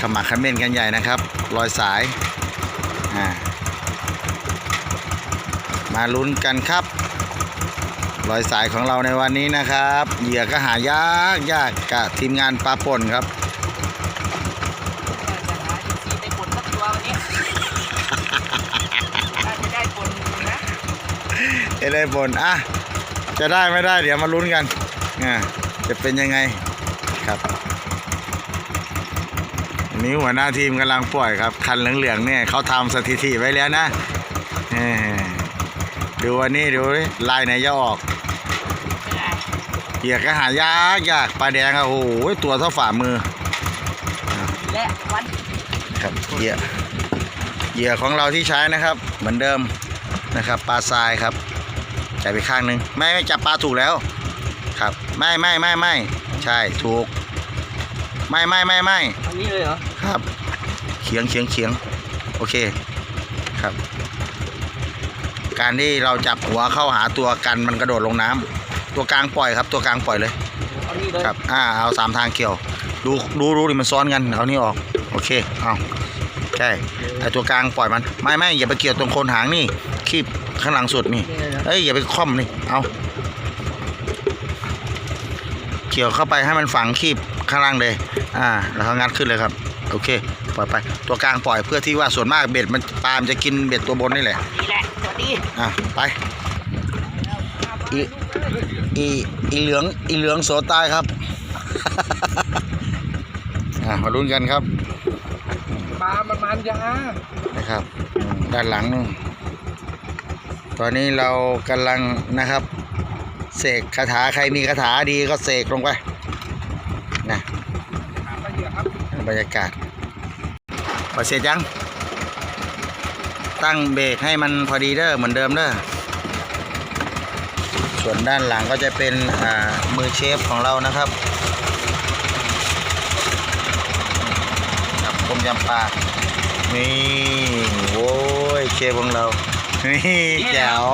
ขมักเขม้นกันใหญ่นะครับ รอยสายอ่ามาลุ้นกันครับ รอยสายของเราในวันนี้นะครับ เหยื่อก็หายากยากกับทีมงานปลาป่นครับจะหาอินทรีย์ในผลสักตัววันนี้ถ้าจะได้ผลนะเอได้บนอะ จะได้ไม่ได้เดี๋ยวมาลุ้นกันอ่าจะเป็นยังไงครับอั นนี้หัวหน้าทีมกำลังปล่อยครับ คันเหลืองๆเนี่ยเขาทำสถิติไว้แล้วนะเออดูวันนี้ดูดิลายไหนจะออกเหยื่อก็หายากยากปลาแดงอะโอ้โหตัวเท่าฝ่ามือและวันครับเหยื่อเหยื่อของเราที่ใช้นะครับ เหมือนเดิมนะครับปลาทรายครับจับไปข้างหนึงไม่ไม่จับปลาถูกแล้วครับ ไม่ไม่ไม่ไม่ใช่ถูก ไม่ไม่ไม่ไม่อันนี้เลยเหรอ ครับเฉียงเฉียงเฉียงโอเคครับ การที่เราจับหัวเข้าหาตัวกันมันกระโดดลงน้ำตัวกลางปล่อยครับ ตัวกลางปล่อยเลยเอานี่เลยครับอ่าเอาสามทางเกี่ยว ดูดูดูดิมันซ้อนกันเอานี่ออกโอเคเอาใช่ไอตัวกลางปล่อยมันไม่ไม่อย่าไปเกี่ยวตรงโคนหางนี่คีบข้างหลังสุดนี่นี่เลยเหรอเอ้ยอย่าไปคล่อมนี่เอาเกี่ยวเข้าไปให้มันฝังคีบข้างล่างเลย อ่า แล้วก็งัดขึ้นเลยครับ โอเค ปล่อยไป ตัวกลางปล่อยเพื่อที่ว่าส่วนมากเบ็ดมันปลามันจะกินเบ็ดตัวบนนี่แหละนี่แหละตัวนี้อะไปอีอีอีเหลืองอีเหลืองโสใต้ครับ อะมาลุ้นกันครับปลามันมันยานะครับอืมด้านหลังนู่นตอนนี้เรากำลังนะครับ เสกคาถาใครมีคาถาดีก็เสกลงไปนะ หาปลาเหยื่อครั บรรยากาศพอเสร็จยัง ตั้งเบรกให้มันพอดีเด้อเหมือนเดิมเด้อส่วนด้านหลังก็จะเป็นอ่ามือเชฟของเรานะครับกับต้มยำปลานี่โว้ยเชฟของเรา นี่แจ๋ว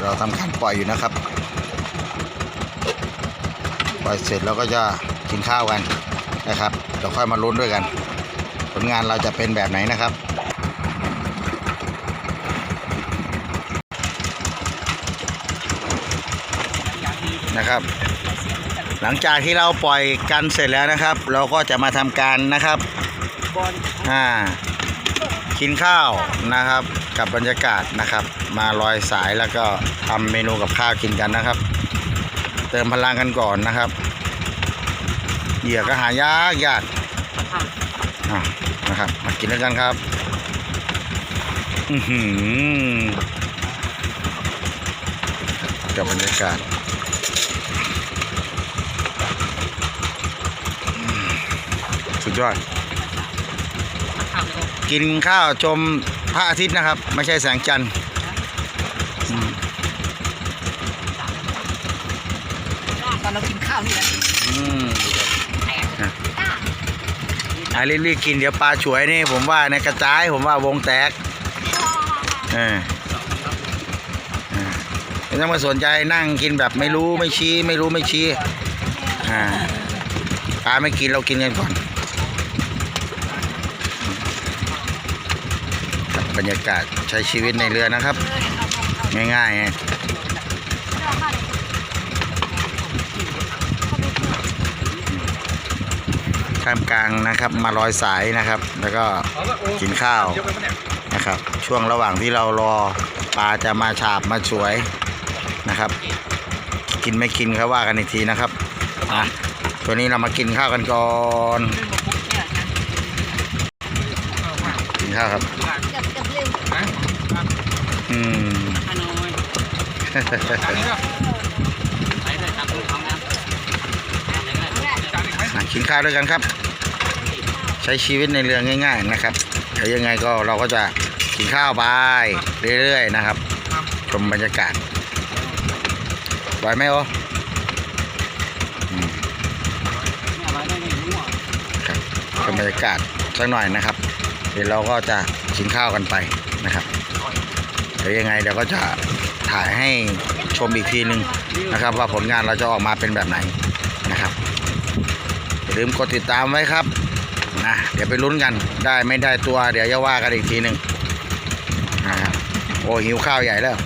เราทำการปล่อยอยู่นะครับ ปล่อยเสร็จเราก็จะ กินข้าวกันนะครับเดี๋ยวค่อยมาลุ้นด้วยกัน ผลงานเราจะเป็นแบบไหนนะครับนะครับ หลังจากที่เราปล่อยกันเสร็จแล้วนะครับ เราก็จะมาทำการนะครับอลอ่ากินข้าวนะครับ กับบรรยากาศนะครับ มาลอยสายแล้วก็ทำเมนูกับข้าวกินกันนะครับ เติมพลังกันก่อนนะครับ เหยื่อก็หายากยากอะนะครับ มากินด้วยกันครับ อือหือกับบรรยากาศอืมสุดยอด กินข้าวชมพระอาทิตย์นะครับ ไม่ใช่แสงจันทร์อืมตอนเรากินข้าวนี่แหละ อืมแตกอะรีบๆกินเดี๋ยวปลาฉวยนี่ผมว่าในกระจายผมว่าวงแตกเออไม่ต้องมาสนใจนั่งกินแบบไม่รู้ไม่ชี้ ไม่รู้ไม่ชี้อ่าปลาไม่กินเรากินกันก่อนบบรรยากาศใช้ชีวิตในเรือนะครับ ง่ายๆ ไงท่ามกลางนะครับ มาลอยสายนะครับ แล้วก็กินข้าวนะครับ ช่วงระหว่างที่เรารอปลาจะมาฉาบมาสวยนะครับ กินไม่กินเขาว่ากันอีกทีนะครับอะตัวนี้เรามากินข้าวกันก่อนกินข้าวครับอืม ฮานอยอันนี้ก็ไปเลยครับดูของนะ อะกินข้าวด้วยกันครับ ใช้ชีวิตในเรือง่าย ๆ นะครับเดี๋ยวยังไงก็เราก็จะกินข้าวไปเรื่อยๆนะครับชมบรรยากาศไหวไหมโอครับชมบรรยากาศสักหน่อยนะครับ เดี๋ยวเราก็จะกินข้าวกันไปนะครับเดี๋ยวยังไงเดี๋ยวก็จะถ่ายให้ชมอีกทีนึงนะครับ ว่าผลงานเราจะออกมาเป็นแบบไหนนะครับ อย่าลืมกดติดตามไว้ครับนะเดี๋ยวไปลุ้นกันได้ไม่ได้ตัว เดี๋ยวจะว่ากันอีกทีหนึ่งนะโอ้หิวข้าวใหญ่แล้ว